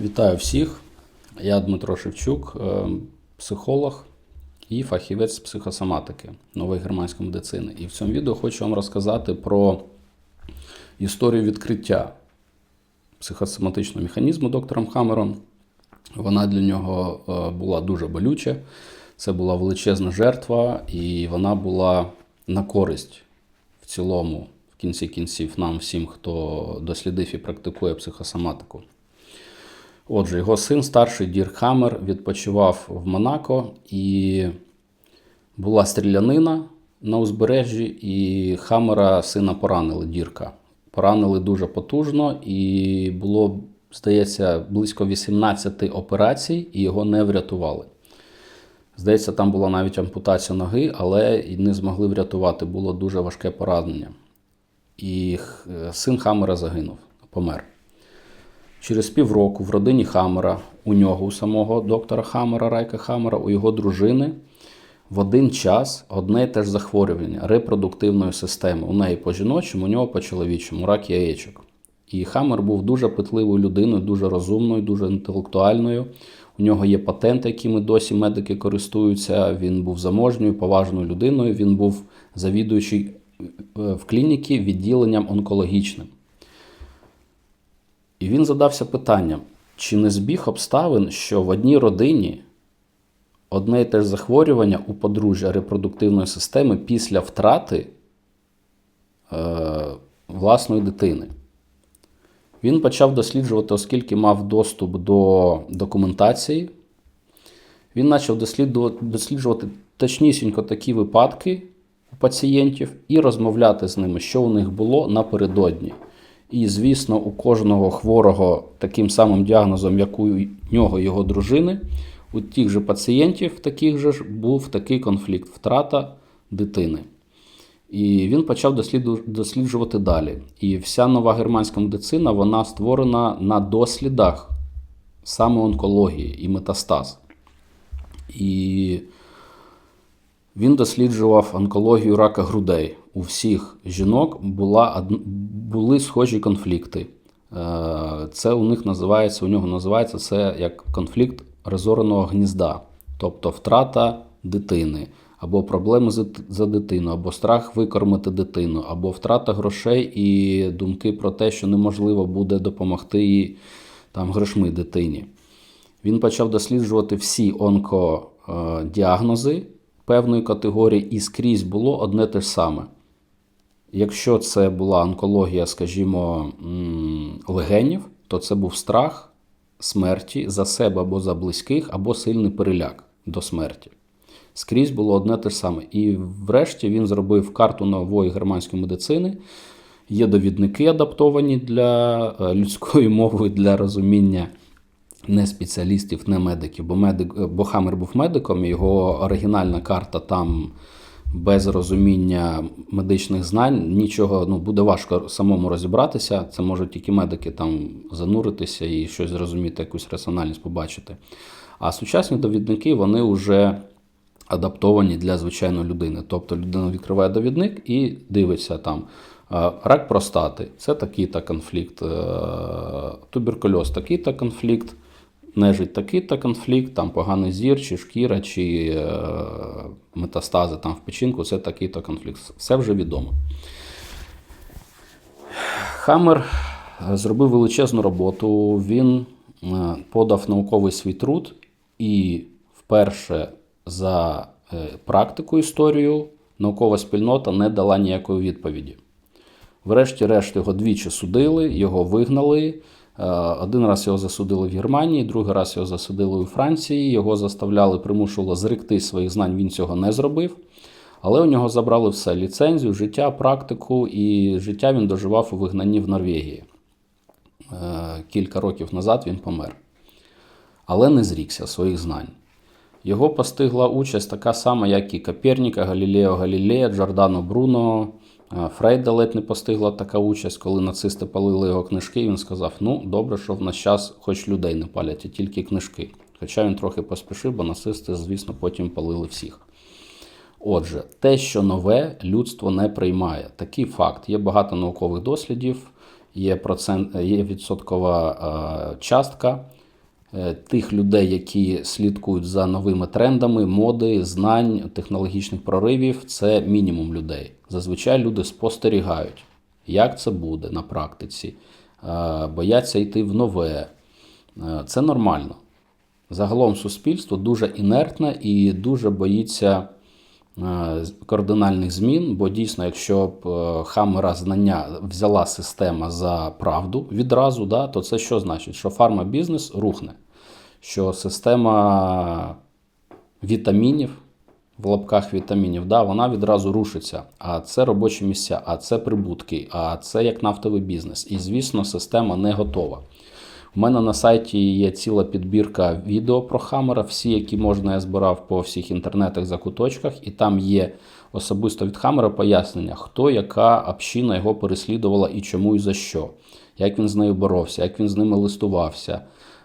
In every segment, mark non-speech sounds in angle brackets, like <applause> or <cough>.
Вітаю всіх. Я Дмитро Шевчук, е, психолог і фахівець психосоматики нової германської медицини. І в цьому відео хочу вам розказати про історію відкриття психосоматичного механізму доктором Хаммером. Вона для нього е, була дуже болюча. Це була величезна жертва, і вона була на користь в цілому, в кінці кінців, нам всім, хто дослідив і практикує психосоматику. Отже, його син, старший Дірк Хаммер, відпочивав в Монако і була стрілянина на узбережжі, і Хаммера сина поранили Дірка. Поранили дуже потужно, і було, здається, близько 18 операцій, і його не врятували. Здається, там була навіть ампутація ноги, але не змогли врятувати. Було дуже важке поранення. І син Хаммера загинув, помер. Через півроку в родині Хаммера, у нього, у самого доктора Хаммера, Райка Хаммера, у його дружини в один час одне і те ж захворювання репродуктивної системи. У неї по жіночому, у нього по чоловічому, рак яєчок. І Хаммер був дуже питливою людиною, дуже розумною, дуже інтелектуальною. У нього є патенти, якими досі медики користуються. Він був заможньою, поважною людиною. Він був завідуючий е, в клініці відділенням онкологічним. І він задався питанням, чи не збіг обставин, що в одній родині одне і те ж захворювання у подружжя репродуктивної системи після втрати е, власної дитини. Він почав досліджувати, оскільки мав доступ до документації. Він почав досліджувати, точнісінько такі випадки у пацієнтів і розмовляти з ними, що у них було напередодні. І, звісно, у кожного хворого таким самим діагнозом, як у нього його дружини, у тих же пацієнтів, таких же ж був такий конфлікт втрата дитини. І він почав досліджувати далі. І вся нова германська медицина вона створена на дослідах саме онкології і метастаз. І він досліджував онкологію рака грудей. У всіх жінок була, були схожі конфлікти. Е, Це у них називається, у нього називається це як конфлікт розореного гнізда, тобто втрата дитини, або проблеми за, дитину, або страх викормити дитину, або втрата грошей і думки про те, що неможливо буде допомогти їй там грошми дитині. Він почав досліджувати всі онкодіагнози певної категорії, і скрізь було одне те ж саме. Якщо це була онкологія, скажімо, легенів, то це був страх смерті за себе або за близьких, або сильний переляк до смерті. Скрізь було одне те ж саме. І врешті він зробив карту нової германської медицини. Є довідники адаптовані для е, людської <laughs> мови для розуміння не спеціалістів, не медиків, бо медик, бо Хаммер був медиком, його оригінальна карта там без розуміння медичних знань нічого ну, буде важко самому розібратися. Це можуть тільки медики там зануритися і щось зрозуміти, якусь раціональність побачити. А сучасні довідники вони вже адаптовані для звичайної людини. Тобто людина відкриває довідник і дивиться там. е, Рак простати це такий-то конфлікт, е, туберкульоз такий-то конфлікт, нежить такий-то конфлікт, там поганий зір, чи шкіра, чи е, метастази там в печінку, це такий-то конфлікт. Все вже відомо. Хаммер е, зробив величезну роботу. Він е, подав науковий свій труд і вперше за е, практику історію наукова спільнота не дала ніякої відповіді. Врешті-решт його двічі судили, його вигнали. Е, Один раз його засудили в Германії, другий раз його засудили у Франції. Його заставляли, примушували зректи своїх знань. Він цього не зробив. Але у нього забрали все: ліцензію, життя, практику, і життя він доживав у вигнанні в Норвегії. Е, Кілька років назад він помер. Але не зрікся своїх знань. Його постигла участь така сама, як і Коперніка, Галілео Галілея, Джордано Бруно. Фрейда ледь не постигла така участь, коли нацисти палили його книжки. Він сказав: ну, добре, що в наш час хоч людей не палять, а тільки книжки. Хоча він трохи поспішив, бо нацисти, звісно, потім палили всіх. Отже, те, що нове, людство не приймає. Такий факт. Є багато наукових дослідів, є, процент, є відсоткова частка тих людей, які слідкують за новими трендами, моди, знань, технологічних проривів, це мінімум людей. Зазвичай люди спостерігають, як це буде на практиці, е, бояться йти в нове. Е, Це нормально. Загалом суспільство дуже інертне і дуже боїться е, кардинальних змін, бо дійсно, якщо б е, хамера знання взяла система за правду відразу, да, то це що значить? Що фармабізнес рухне, що система вітамінів, в лапках вітамінів, да, вона відразу рушиться. А це робочі місця, а це прибутки, а це як нафтовий бізнес. І, звісно, система не готова. У мене на сайті є ціла підбірка відео про Хаммера, всі, які можна, я збирав по всіх інтернетах закуточках, і там є особисто від Хаммера пояснення, хто яка община його переслідувала і чому і за що, як він з нею боровся, як він з ними листувався,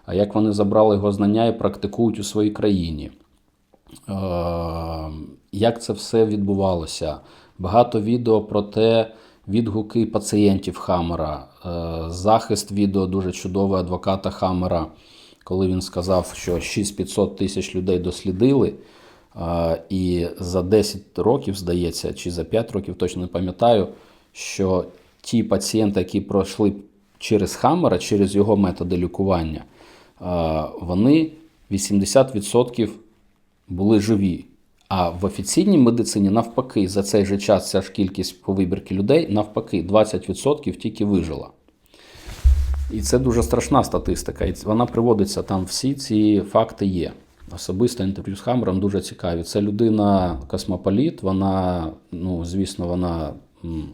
а як вони забрали його знання і практикують у своїй країні. Е, як це все відбувалося. Багато відео про те, відгуки пацієнтів Хаммера, е, захист відео дуже чудовий адвоката Хаммера, коли він сказав, що 6500 тисяч людей дослідили. е, І за 10 років, здається, чи за 5 років, точно не пам'ятаю, що ті пацієнти, які пройшли через Хаммера, через його методи лікування, вони 80% були живі. А в офіційній медицині, навпаки, за цей же час ця ж кількість по вибірки людей, навпаки, 20% тільки вижила. І це дуже страшна статистика. І вона приводиться там, всі ці факти є. Особисто інтерв'ю з Хаммером дуже цікаві. Це людина космополіт, вона, ну, звісно, вона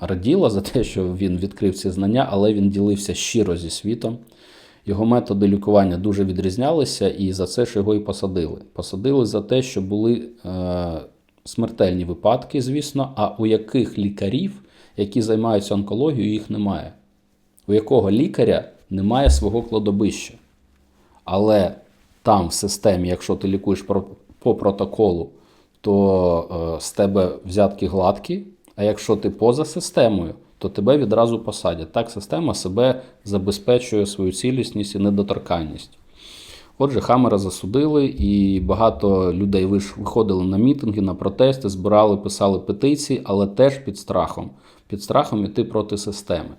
раділа за те, що він відкрив ці знання, але він ділився щиро зі світом. Його методи лікування дуже відрізнялися, і за це ж його і посадили. Посадили за те, що були е, смертельні випадки, звісно, а у яких лікарів, які займаються онкологією, їх немає. У якого лікаря немає свого кладовища. Але там в системі, якщо ти лікуєш по протоколу, то е, з тебе взятки гладкі, а якщо ти поза системою, то тебе відразу посадять. Так система себе забезпечує свою цілісність і недоторканність. Отже, Хамера засудили, і багато людей виходили на мітинги, на протести, збирали, писали петиції, але теж під страхом. Під страхом іти проти системи.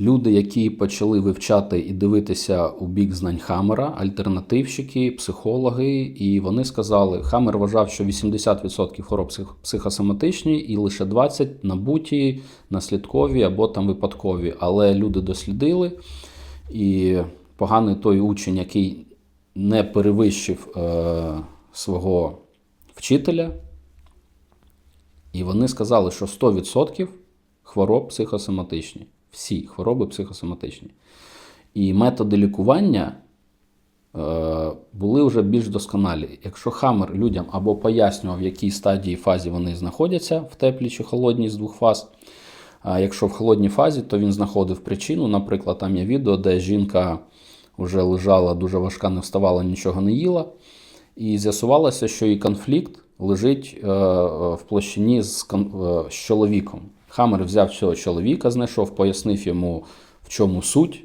Люди, які почали вивчати і дивитися у бік знань Хаммера, альтернативщики, психологи, і вони сказали, Хаммер вважав, що 80% хвороб психосоматичні і лише 20% набуті, наслідкові або там випадкові. Але люди дослідили, і поганий той учень, який не перевищив е, свого вчителя, і вони сказали, що 100% хвороб психосоматичні. Всі хвороби психосоматичні. І методи лікування е, були вже більш досконалі. Якщо Хаммер людям або пояснював, в якій стадії фазі вони знаходяться в теплій чи холодній з двох фаз. А якщо в холодній фазі, то він знаходив причину. Наприклад, там є відео, де жінка вже лежала дуже важка, не вставала, нічого не їла. І з'ясувалося, що її конфлікт лежить е, в площині з, е, з чоловіком. Хаммер взяв цього чоловіка, знайшов, пояснив йому, в чому суть,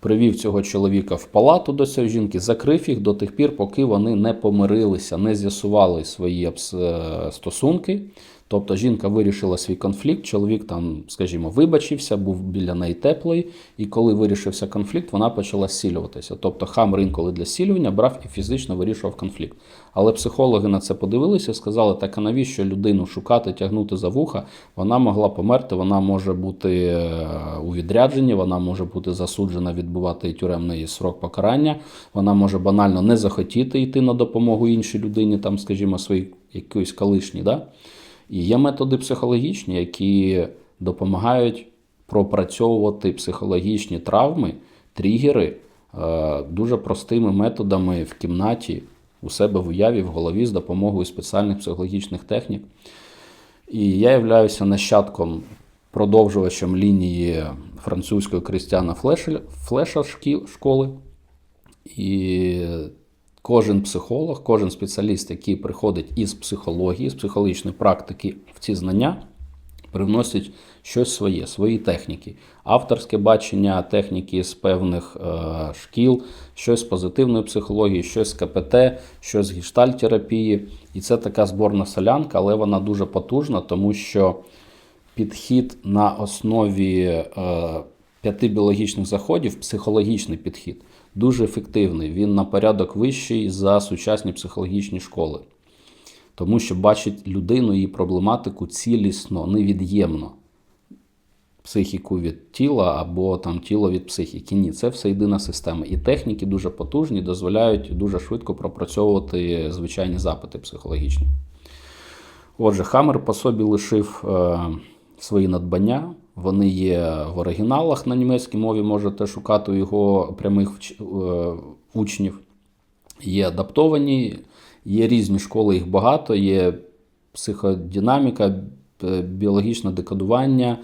привів цього чоловіка в палату до цієї жінки, закрив їх до тих пір, поки вони не помирилися, не з'ясували свої е, стосунки. Тобто жінка вирішила свій конфлікт, чоловік там, скажімо, вибачився, був біля неї теплий, і коли вирішився конфлікт, вона почала зцілюватися. Тобто хам інколи для зцілювання брав і фізично вирішував конфлікт. Але психологи на це подивилися і сказали, так а навіщо людину шукати, тягнути за вуха? Вона могла померти, вона може бути е, у відрядженні, вона може бути засуджена відбувати тюремний срок покарання, вона може банально не захотіти йти на допомогу іншій людині, там, скажімо, своїй якоїсь колишній. Да? І є методи психологічні, які допомагають пропрацьовувати психологічні травми, тригери е, дуже простими методами в кімнаті, у себе в уяві, в голові з допомогою спеціальних психологічних технік. І я являюся нащадком, продовжувачем лінії французької Крістіана Флеша, школи. І кожен психолог, кожен спеціаліст, який приходить із психології, з психологічної практики в ці знання, привносять щось своє, свої техніки, авторське бачення техніки з певних е, шкіл, щось з позитивної психології, щось з КПТ, щось з гештальтерапії. І це така зборна солянка, але вона дуже потужна, тому що підхід на основі е, п'яти біологічних заходів, психологічний підхід, дуже ефективний. Він на порядок вищий за сучасні психологічні школи. Тому що бачить людину її проблематику цілісно, невід'ємно. Психіку від тіла або там тіло від психіки. Ні, це все єдина система. І техніки дуже потужні, дозволяють дуже швидко пропрацьовувати звичайні запити психологічні. Отже, Хаммер по собі лишив е, свої надбання. Вони є в оригіналах на німецькій мові, можете шукати у його прямих е, учнів. Є адаптовані, є різні школи, їх багато, є психодинаміка, біологічне декодування,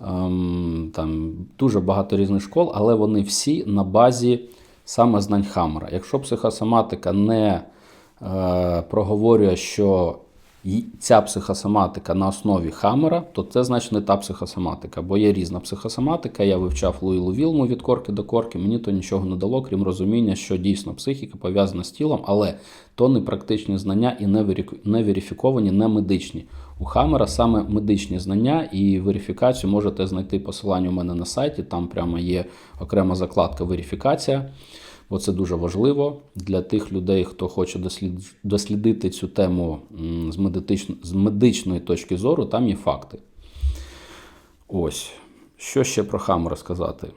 ем, там дуже багато різних школ, але вони всі на базі саме знань Хаммера. Якщо психосоматика не е, проговорює, що ця психосоматика на основі Хаммера, то це значить не та психосоматика, бо є різна психосоматика. Я вивчав Луїлу Вілму від корки до корки. Мені то нічого не дало, крім розуміння, що дійсно психіка пов'язана з тілом, але то не практичні знання і не верифіковані, не медичні. У Хаммера саме медичні знання і верифікацію можете знайти посилання у мене на сайті. Там прямо є окрема закладка верифікація. Бо це дуже важливо для тих людей, хто хоче дослідити цю тему з, медичн- з медичної точки зору, там є факти. Ось. Що ще про Хаммера сказати?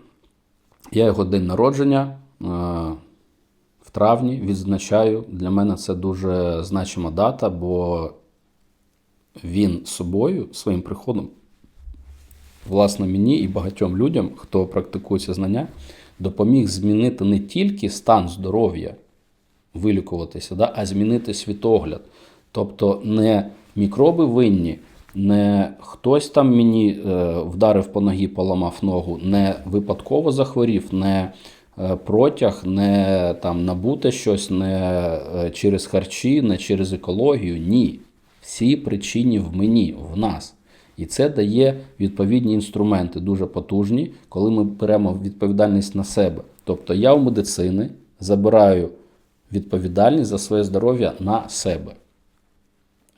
Я його день народження е, в травні відзначаю. Для мене це дуже значима дата, бо він собою, своїм приходом, власне, мені і багатьом людям, хто практикує знання, допоміг змінити не тільки стан здоров'я, вилікуватися, да, а змінити світогляд. Тобто не мікроби винні, не хтось там мені е, вдарив по ногі, поламав ногу, не випадково захворів, не е, протяг, не там набуте щось, не е, через харчі, не через екологію. Ні. Всі причини в мені, в нас. І це дає відповідні інструменти, дуже потужні, коли ми беремо відповідальність на себе. Тобто я у медицини забираю відповідальність за своє здоров'я на себе.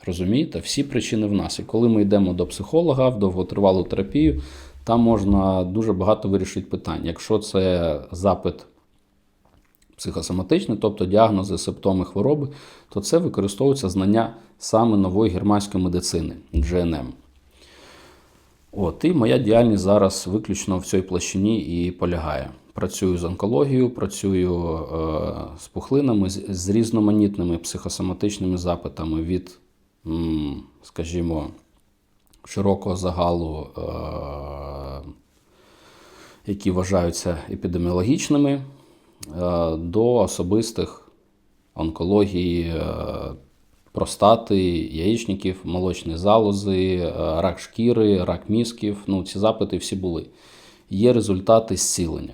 Розумієте? Всі причини в нас. І коли ми йдемо до психолога в довготривалу терапію, там можна дуже багато вирішити питань. Якщо це запит психосоматичний, тобто діагнози, симптоми хвороби, то це використовується знання саме нової германської медицини GNM. От, і моя діяльність зараз виключно в цій площині і полягає. Працюю з онкологією, працюю е, з пухлинами, з, з різноманітними психосоматичними запитами від, м, скажімо, широкого загалу, е, які вважаються епідеміологічними, е, до особистих онкології, е, простати, яєчників, молочної залози, е, рак шкіри, рак мізків. Ну, ці запити всі були. Є результати зцілення.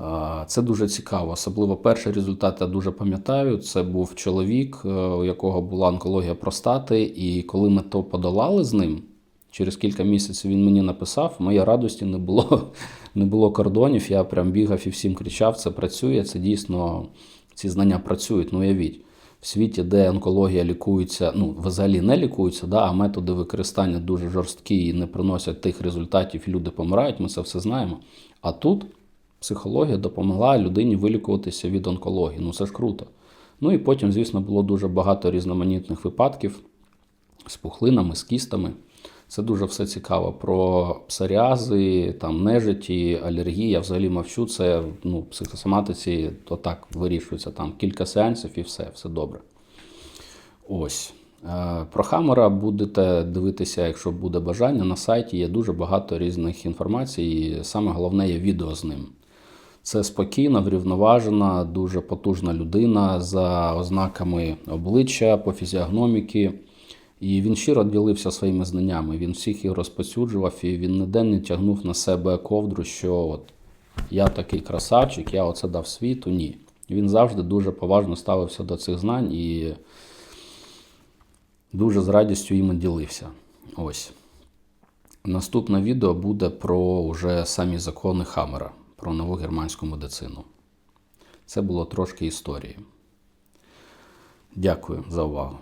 Е, Це дуже цікаво. Особливо перший результат я дуже пам'ятаю. Це був чоловік, е, у якого була онкологія простати, і коли ми то подолали з ним, через кілька місяців він мені написав, моєї радості не було, <laughs> не було кордонів. Я прям бігав і всім кричав: це працює, це дійсно ці знання працюють. Ну, уявіть, в світі, де онкологія лікується, ну, взагалі не лікується, да, а методи використання дуже жорсткі і не приносять тих результатів, і люди помирають, ми це все знаємо. А тут психологія допомогла людині вилікуватися від онкології. Ну це ж круто. Ну і потім, звісно, було дуже багато різноманітних випадків з пухлинами, з кістами. Це дуже все цікаво. Про псоріази, там, нежиті, алергії. Я взагалі мовчу. Це ну, психосоматиці то так вирішується. Там кілька сеансів і все, все добре. Ось. Е, Про Хаммера будете дивитися, якщо буде бажання. На сайті є дуже багато різних інформацій, і саме головне є відео з ним. Це спокійна, врівноважена, дуже потужна людина за ознаками обличчя, по фізіогноміки. І він щиро ділився своїми знаннями. Він всіх їх розпосюджував, і він ніде не тягнув на себе ковдру, що от я такий красавчик, я оце дав світу. Ні. Він завжди дуже поважно ставився до цих знань і дуже з радістю їм ділився. Ось. Наступне відео буде про уже самі закони Хаммера, про нову германську медицину. Це було трошки історії. Дякую за увагу.